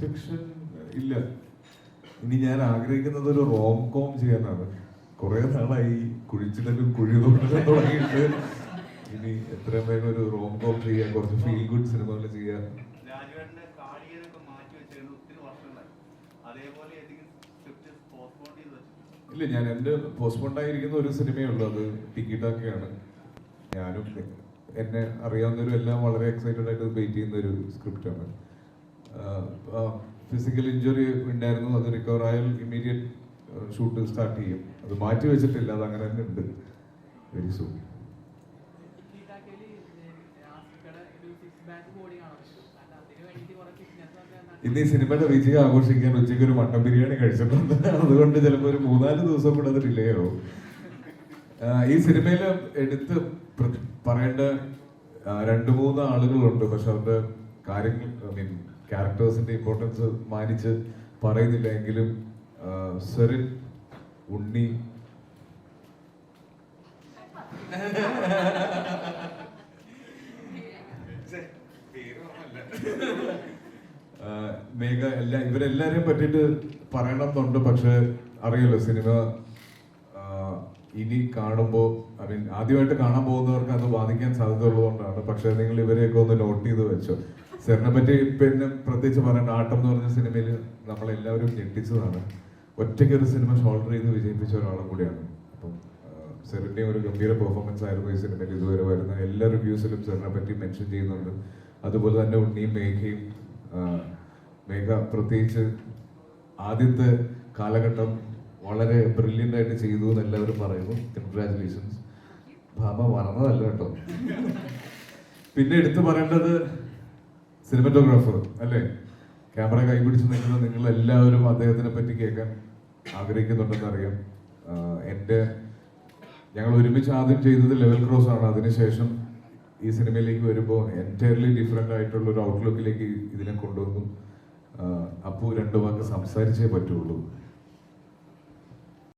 Fiction ഇല്ല. ഇനി ഞാൻ ആഗ്രഹിക്കുന്നത് ഒരു റോം കോം ചെയ്യാനാണ്. കുറെ നാളായി കുഴിച്ചിടലും കുഴി തുടങ്ങിയിട്ട് ഇനി എത്രയും വേഗം ഒരു റോം കോം ചെയ്യാൻ കുറച്ച് ഫീൽ ഗുഡ് സിനിമകൾ ചെയ്യാൻ. ഇല്ല ഞാൻ എന്റെ പോസ്റ്റ്പോണ്ടായിരിക്കുന്ന ഒരു സിനിമയേ ഉള്ളൂ. അത് ടിക്കറ്റാക്കിയാണ് ഞാനും എന്നെ അറിയാവുന്നവരും എല്ലാം വളരെ എക്സൈറ്റഡ് ആയിട്ട് വെയിറ്റ് ചെയ്യുന്ന ഒരു സ്ക്രിപ്റ്റാണ് ഫിസിക്കൽ ഇഞ്ചുറി ഉണ്ടായിരുന്നു. അത് റിക്കവർ ആയാൽ ഇമ്മീഡിയറ്റ് ഷൂട്ട് സ്റ്റാർട്ട് ചെയ്യും. അത് മാറ്റി വെച്ചിട്ടില്ല. അത് അങ്ങനെ തന്നെ ഉണ്ട്. വെരി സൂൺ ഇന്ന് ഈ സിനിമയുടെ വിജയം ആഘോഷിക്കാൻ ഉച്ചയ്ക്ക് ഒരു മട്ടൻ ബിരിയാണി കഴിച്ചിട്ടുണ്ട്. അതുകൊണ്ട് ചിലപ്പോൾ ഒരു മൂന്നാൽ ദിവസം കൂടെ അത് ഡിലേ ഈ സിനിമയിൽ എടുത്ത് പറയേണ്ട രണ്ട് മൂന്ന് ആളുകളുണ്ട്. പക്ഷെ അവരുടെ കാര്യങ്ങൾ ഐ മീൻ ക്യാരക്ടേഴ്സിന്റെ ഇമ്പോർട്ടൻസ് മാനിച്ച് പറയുന്നില്ല എങ്കിലും സെറിൻ ഉണ്ണി. മേഘ എല്ലാ ഇവരെല്ലാരെയും പറ്റിയിട്ട് പറയണമെന്നുണ്ട് പക്ഷെ അറിയല്ലോ സിനിമ ഇനി കാണുമ്പോൾ ഐ മീൻ ആദ്യമായിട്ട് കാണാൻ പോകുന്നവർക്ക് അത് ബാധിക്കാൻ സാധ്യത ഉള്ളതുകൊണ്ടാണ് പക്ഷെ നിങ്ങൾ ഇവരെയൊക്കെ ഒന്ന് നോട്ട് ചെയ്ത് വെച്ചോ. സെറിനെ പറ്റി പിന്നെ പ്രത്യേകിച്ച് പറയേണ്ട ആട്ടം എന്ന് പറഞ്ഞ സിനിമയിൽ നമ്മളെല്ലാവരും ഞെട്ടിച്ചതാണ്. ഒറ്റയ്ക്ക് ഒരു സിനിമ ഷോൾഡർ ചെയ്ത് വിജയിപ്പിച്ച ഒരാളും കൂടിയാണ്. അപ്പം സെറിന്റെ ഒരു ഗംഭീര പെർഫോമൻസ് ആയിരുന്നു ഈ സിനിമയിൽ ഇതുവരെ വരുന്ന എല്ലാ റിവ്യൂസിലും സെറിനെ പറ്റി മെൻഷൻ ചെയ്യുന്നുണ്ട്. അതുപോലെ തന്നെ ഉണ്ണിയും മേഘയും മേഘ പ്രത്യേകിച്ച് ആദ്യത്തെ കാലഘട്ടം വളരെ ബ്രില്യന്റ് ആയിട്ട് ചെയ്തു എന്ന് എല്ലാവരും പറയുന്നു. കൺഗ്രാചുലേഷൻസ് ഭാമ മറന്നതല്ല കേട്ടോ. പിന്നെ എടുത്തു പറയേണ്ടത് സിനിമറ്റോഗ്രാഫർ അല്ലേ? ക്യാമറ കൈപിടിച്ച് നിൽക്കുന്ന നിങ്ങൾ എല്ലാവരും അദ്ദേഹത്തിനെ പറ്റി കേൾക്കാൻ ആഗ്രഹിക്കുന്നുണ്ടെന്ന് അറിയാം. എന്റെ ഞങ്ങൾ ഒരുമിച്ച് ആദ്യം ചെയ്തത് ലെവൽ ക്രോസ് ആണ്. അതിനുശേഷം ഈ സിനിമയിലേക്ക് വരുമ്പോൾ എന്റയർലി ഡിഫറെന്റ് ആയിട്ടുള്ള ഒരു ഔട്ട്ലുക്കിലേക്ക് ഇതിനെ കൊണ്ടുവന്നു. അപ്പോൾ അപ്പു രണ്ടു വാക്ക് സംസാരിച്ചേ പറ്റുള്ളൂ.